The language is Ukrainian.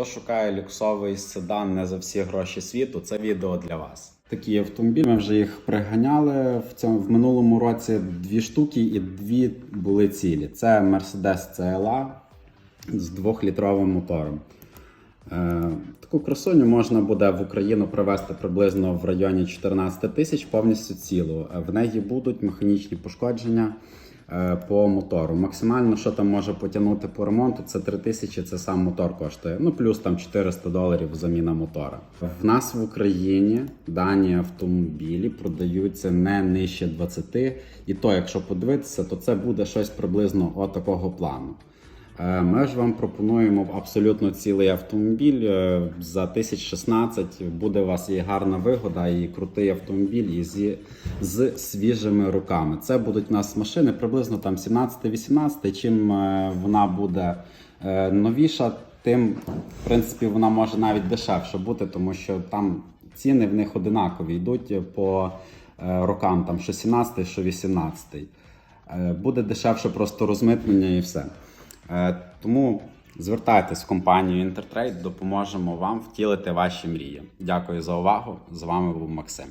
Хто шукає люксовий седан не за всі гроші світу, це відео для вас. Такі автомобілі ми вже їх приганяли в цьому в минулому році дві штуки, і дві були цілі. Це Mercedes CLA з двохлітровим мотором. Е, Таку красуню можна буде в Україну привезти приблизно в районі 14 тисяч повністю цілу. Е, В неї будуть механічні пошкодження по мотору. Максимально, що там може потягнути по ремонту, це 3 тисячі, це сам мотор коштує. Ну плюс там 400 доларів заміна мотора. В нас в Україні дані автомобілі продаються не нижче 20, і то, якщо подивитися, то це буде щось приблизно отакого плану. Е, Ми ж вам пропонуємо абсолютно цілий автомобіль е, за 1016. Буде у вас і гарна вигода, і крутий автомобіль, і зі, з свіжими руками. Це будуть у нас машини приблизно там 17-18. Чим е, вона буде новіша, тим в принципі вона може навіть дешевше бути, тому що там ціни в них одинакові йдуть по рокам, там що 17, що 18. Е, Буде дешевше просто розмитнення і все. Е, Тому звертайтесь в компанію Інтертрейд, допоможемо вам втілити ваші мрії. Дякую за увагу. З вами був Максим.